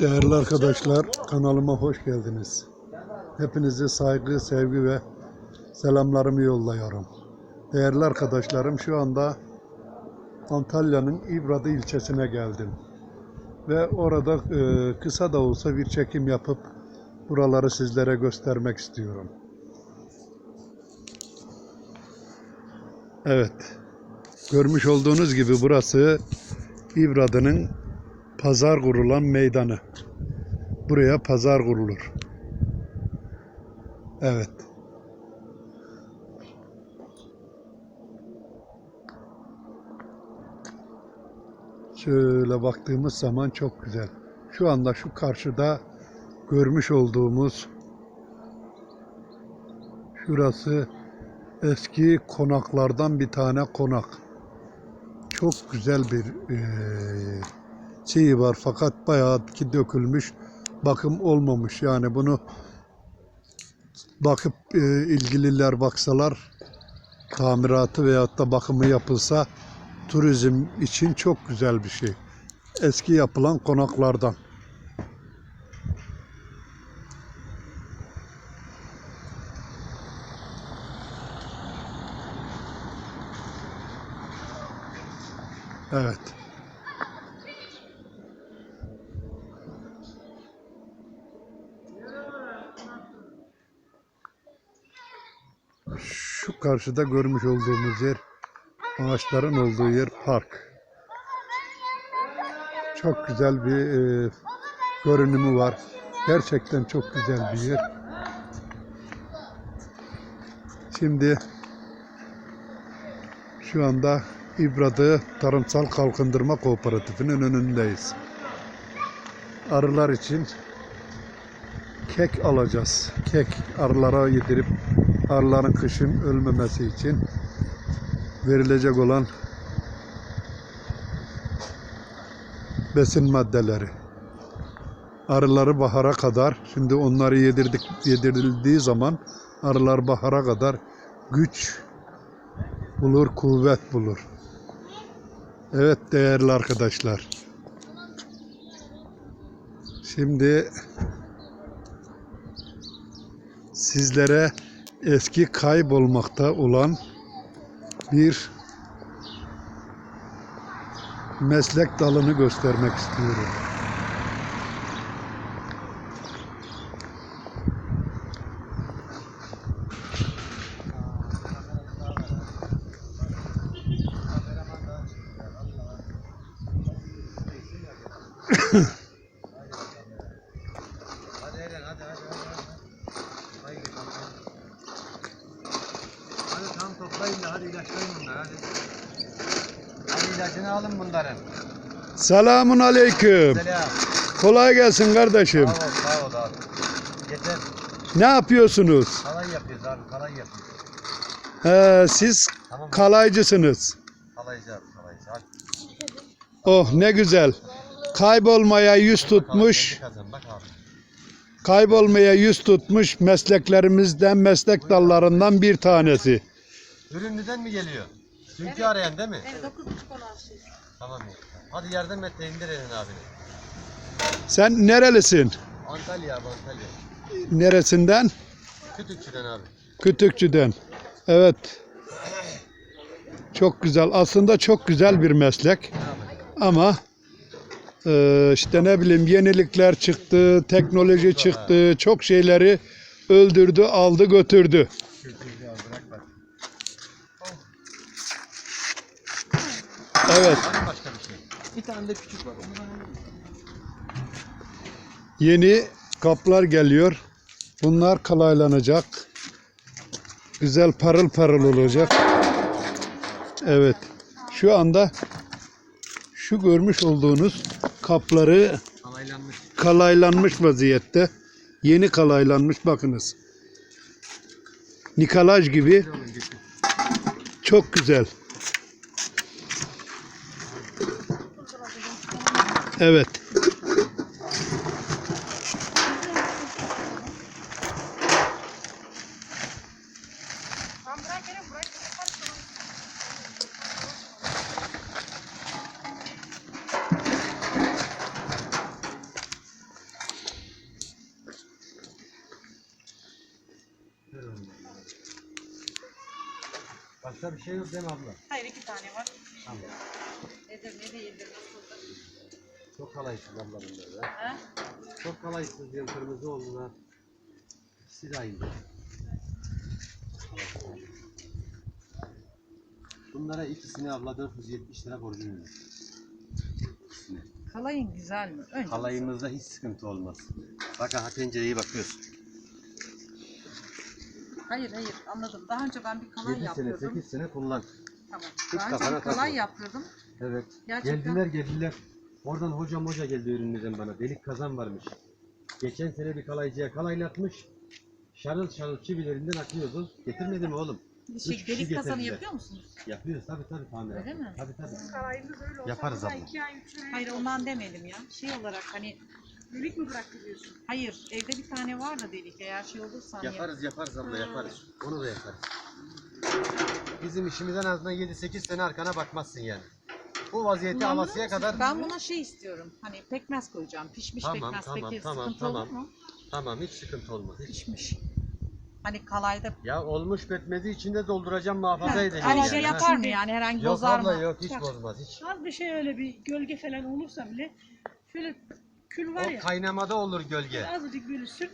Değerli arkadaşlar, kanalıma hoş geldiniz. Hepinize saygı, sevgi ve selamlarımı yolluyorum. Değerli arkadaşlarım, şu anda Antalya'nın İbradı ilçesine geldim. Ve orada e, kısa da olsa bir çekim yapıp buraları sizlere göstermek istiyorum. Evet, görmüş olduğunuz gibi burası İbradı'nın pazar kurulan meydanı. Buraya pazar kurulur. Evet. Şöyle baktığımız zaman çok güzel. Şu anda şu karşıda görmüş olduğumuz şurası eski konaklardan bir tane konak. Çok güzel bir eee şeyi var fakat bayağı ki dökülmüş bakım olmamış yani bunu bakıp e, ilgililer baksalar tamiratı veyahut da bakımı yapılsa turizm için çok güzel bir şey. Eski yapılan konaklardan. Evet. Şu karşıda görmüş olduğumuz yer ağaçların olduğu yer park. Çok güzel bir e, görünümü var. Gerçekten çok güzel bir yer. Şimdi şu anda İbradı Tarımsal Kalkındırma Kooperatifinin önündeyiz. Arılar için kek alacağız. Kek arılara yedirip arıların kışın ölmemesi için verilecek olan besin maddeleri. Arıları bahara kadar, şimdi onları yedirdik, yedirildiği zaman arılar bahara kadar güç bulur, kuvvet bulur. Evet değerli arkadaşlar. Şimdi sizlere eski kaybolmakta olan bir meslek dalını göstermek istiyorum. Hadi Eren hadi hadi hadi. hadi. Haydi bakalım. Hadi tam toplayın da hadi ilaçlayın bunları hadi. Hadi ilacını alın bunların. Selamun aleyküm. Selam. Kolay gelsin kardeşim. Sağ ol sağ ol abi. Yeter. Ne yapıyorsunuz? Kalay yapıyoruz abi kalay yapıyoruz. He, siz Tamam kalaycısınız. Kalaycı abi kalaycı. Hadi. Oh ne güzel. Kaybolmaya yüz tutmuş, kaybolmaya yüz tutmuş mesleklerimizden, meslek dallarından bir tanesi. Ürünlüden mi geliyor? Çünkü arayan değil mi? Evet, 9.30 16 Tamam ya. Hadi yardım et de indir Eren abini. Sen nerelisin? Antalya abi Antalya. Neresinden? Kütükçüden abi. Kütükçü'den. Evet. Çok güzel. Aslında çok güzel bir meslek. Ama e, işte ne bileyim yenilikler çıktı, teknoloji çıktı, çok şeyleri öldürdü, aldı, götürdü. Kütükçü abi bırak bak. Evet. Başka bir şey? Bir tane de küçük var. Onu. Yeni kaplar geliyor. Bunlar kalaylanacak. Güzel parıl parıl olacak. Evet. Şu anda şu görmüş olduğunuz kapları Kalaylanmış. kalaylanmış vaziyette. Yeni kalaylanmış bakınız. Nikalaj gibi çok güzel. Evet. Başka bir şey yok değil mi abla? Hayır iki tane var. Tamam. Nedir ne değildir. Çok kalaysız abla bunlar ya. Ha? Çok kalaysız diyorum kırmızı oldular. İkisi de aynı. Bunlara ikisini abla 470 lira borcum var. Kalayın güzel mi? Önce Kalayımızda hiç sıkıntı olmaz. Bakın ha pencereyi bakıyorsun. Hayır hayır anladım. Daha önce ben bir kalay 7 sene yaptırdım. 8 sene kullan. Tamam. Hiç Daha önce kafana bir kalay takma. yaptırdım. Evet. Gerçekten. Geldiler geldiler. Oradan hocam hoca geldi ürünümüzden bana. Delik kazan varmış. Geçen sene bir kalaycıya kalaylatmış. Şarıl şarıl çivilerinden akıyordu. Getirmedi mi oğlum? Şey, delik kazanı yapıyor musunuz? Yapıyoruz tabii tabii tamir. Öyle mi? Tabii tabii. Kalayımız öyle olsa Yaparız abla. iki ay, üç ay Hayır ondan demedim ya. Şey olarak hani delik mi bıraktırıyorsun? hayır evde bir tane var da delik eğer şey olursa hani Yaparız yaparız abla yaparız. Onu da yaparız. Bizim işimiz en azından 7-8 sene arkana bakmazsın yani. Bu vaziyeti Kullandınız alasıya mı? kadar Ben buna şey istiyorum. Hani pekmez koyacağım. Pişmiş Tamam, pekmez. tamam, Peki tamam, sıkıntı tamam. olur mu? tamam hiç sıkıntı olmaz. Hiç. Pişmiş. Hani kalayda Ya olmuş betmezi içinde dolduracağım muhafaza edeceğim. hani yani. şey ha. yapar mı yani herhangi Yok bozar abla mı? yok hiç bozmaz hiç. Az bir şey öyle bir gölge falan olursa bile şöyle kül var O ya kaynamada olur gölge. azıcık böyle sür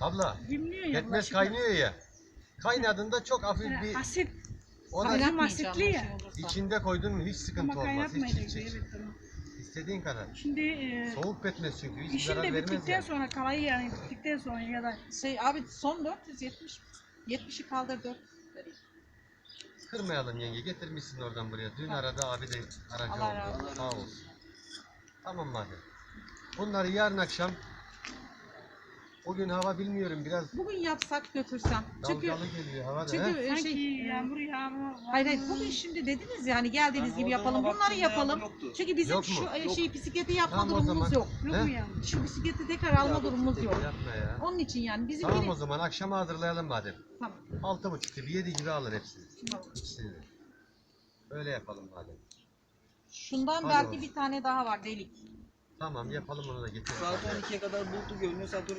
Abla dimliyor ya. pekmez bulaşık- kaynıyor ya. Kaynadığında çok hafif Yani bir asit ona Kaynatmayacağım asitli o ya. şey içinde koydun mu hiç sıkıntı ama olmaz. Hiç, kaynatmayacak. hiç, hiç. Evet tamam. İstediğin kadar. Şimdi e, Soğuk betmez çünkü hiç işin zarar de vermez bittikten yani. sonra kalayı yani bittikten sonra ya da Şey abi son 470. 70'i kaldır 4 vereyim. Kırmayalım yenge getirmişsin oradan buraya. Dün aradı abi de aracı Allah oldu. razı olsun. Sağ olsun. Tamam madem. Bunları yarın akşam Bugün hava bilmiyorum biraz Bugün yapsak götürsem. Çünkü dalgalı geliyor hava da. çünkü he? e, sanki şey yağmur yağmur Hayır hayır bugün şimdi dediniz yani geldiğiniz gibi yapalım. Bunları yapalım. Çünkü bizim Yok mu? şu e, Yok. şey bisikleti yapma Tamam o durumumuz zaman. yok. Yok He? mu yağmur? Şu bisikleti tekrar alma durumumuz yok. Yapma ya. Onun için yani bizim Tamam o zaman akşama hazırlayalım madem. Tamam. Altı buçuk gibi yedi gibi alır hepsini. tamam. İkisini de. Öyle yapalım madem. Şundan Hadi belki bakalım. bir tane daha var delik. Tamam yapalım onu da getir. Saat 12'ye kadar bulutlu görünüyor. Saat